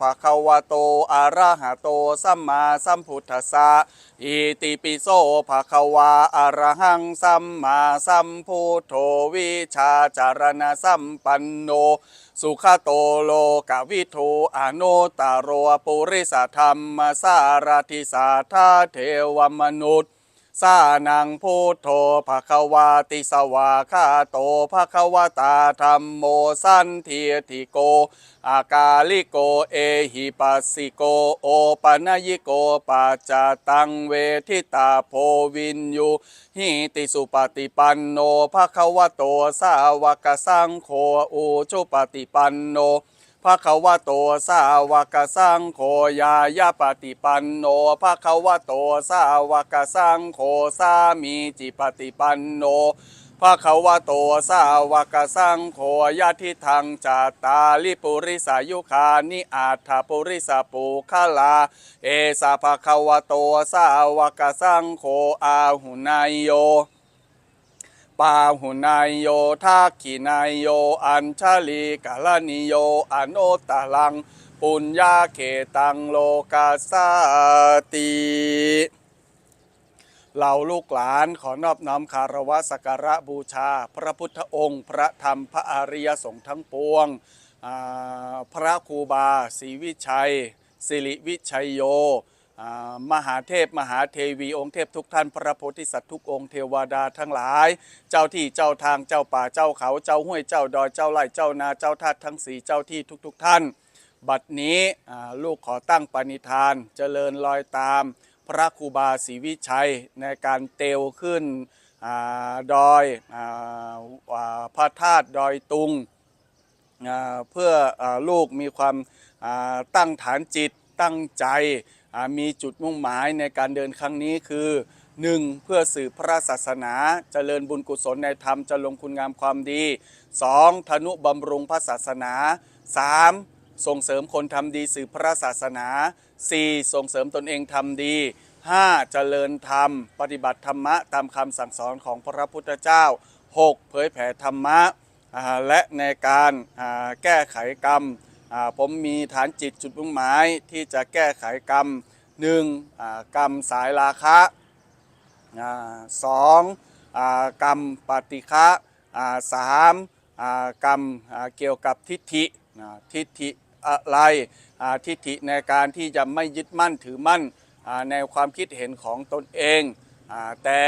ภะคะวะโตอะระหะโตสัมมาสัมพุทธัสสะอิติปิโสภะคะวะอะระหังสัมมาสัมพุทโธวิชาจารณะสัมปันโน สุขโตโลกวิทูอนุตตรโรปุริสธรรมสารทิสาธาเทวมนุษย์ สานังพุทโธภควาติสวาคาโตภควตาธรรมโมสันเทียติโก อากาลิโกเอหิปัสสิโกโอปัญญิโกปัจจตังเวทิตาโพวินยูหิติสุปฏิปันโนภควโตสาวกสังโฆอุชุปฏิปันโน ภะคะวะโตสาวกสังโฆยายาปฏิปันโนภะคะวะโตสาวกสังโฆสามีจิปฏิปันโนภะคะวะโตสาวกสังโฆยะทิทังจัตตาลิปุริสายุคานิอาถาปุริสปุคลา เอสะภะคะวะโตสาวกสังโฆอาหุนายโย ปาหุนายโยทักขินายโย อัญชลีกาลนิโยอโนตลัง ปุญญาเขตังโลกาสาติเหล่าลูกหลานขอนอบน้อมคารวะสักการะบูชา พระพุทธองค์ พระธรรมพระอริยสงฆ์ทั้งปวง พระครูบาศรีวิชัย สิริวิชัยโย มหาเทพมหาเทวีองค์เทพทุกท่านพระโพธิสัตว์ทุกองค์เทวดาทั้งหลาย เจ้าที่เจ้าทางเจ้าป่าเจ้าเขาเจ้าห้วยเจ้าดอยเจ้าไร่เจ้านาเจ้าทาสทั้งสี่เจ้าที่ทุก ๆ ท่าน บัดนี้ลูกขอตั้งปณิธาน เจริญรอยตาม พระครูบาศรีวิชัยในการเตวขึ้นอดอยอพระธาตุดอยตุงเพื่ออลูกมีความตั้งฐานจิตตั้งใจ มีจุดมุ่งหมายในการเดินครั้งนี้คือ 1. เพื่อสืบพระศาสนาเจริญบุญกุศลในธรรมจะลงคุณงามความดี 2. ธนุบำรุงพระศาสนา 3. ส่งเสริมคนทำดีสืบพระศาสนา 4. ส่งเสริมตนเองทำดี 5. เจริญธรรม ปฏิบัติธรรมะตามคำสั่งสอนของพระพุทธเจ้า 6. เผยแผ่ธรรมะและในการแก้ไขกรรม ผมมีฐานจิตจุดมุ่งหมายที่จะแก้ไขกรรมหนึ่งกรรมสายราคะอ่าสองกรรมปฏิฆะอ่าสามกรรมเกี่ยวกับทิฏฐิทิฏฐิอะไรทิฏฐิในการที่จะไม่ยึดมั่นถือมั่นในความคิดเห็นของตนเอง แต่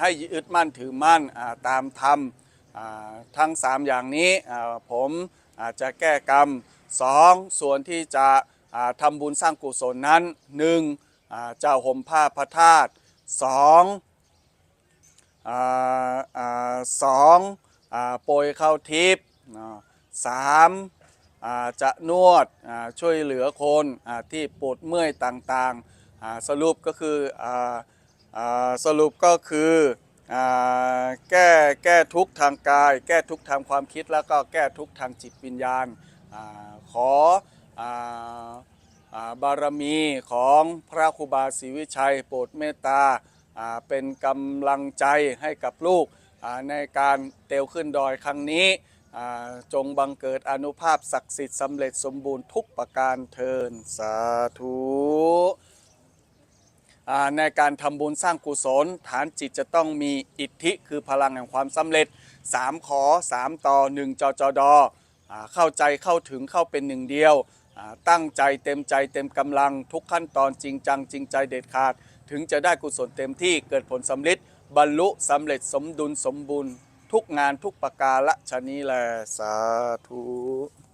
ให้ยึดมั่นถือมั่นตามธรรมทั้ง 3 อย่างนี้ผมจะแก้กรรม 2. ส่วนที่จะอ่าทำบุญสร้างกุศลนั้น 1. อ่าจะห่มผ้าพระธาตุ 2. อ่าอ่าสองอ่าโปรยเข้าทิพย์สามจะนวดช่วยเหลือคนอที่ปวดเมื่อยต่างๆ สรุปก็คืออสรุปก็คืออแก้แก้ทุกทางกาย แก้ทุกทางความคิดแล้วก็แก้ทุกทางจิตวิญญาณอา ขออบารมีของพระครูบาศรีวิชัยโปรดเมตตาเป็นกำลังใจให้กับลูกในการเตวขึ้นดอยครั้งนี้จงบังเกิดอนุภาพศักดิ์สิทธิ์สำเร็จสมบูรณ์ทุกประการเทินสาธุในการทำบุญสร้างกุศล ฐานจิตจะต้องมีอิทธิคือพลังแห่งความสำเร็จ 3 ขอ 3 ต่อ 1 จจดอ เข้าใจเข้าถึงเข้าเป็นหนึ่งเดียว ตั้งใจเต็มใจเต็มกำลังทุกขั้นตอนจริงจังจริงใจเด็ดขาด ถึงจะได้กุศลเต็มที่เกิดผลสำเร็จบรรลุสำเร็จสมดุลสมบูรณ์ ทุกงานทุกประการละชะนี้แลสาธุ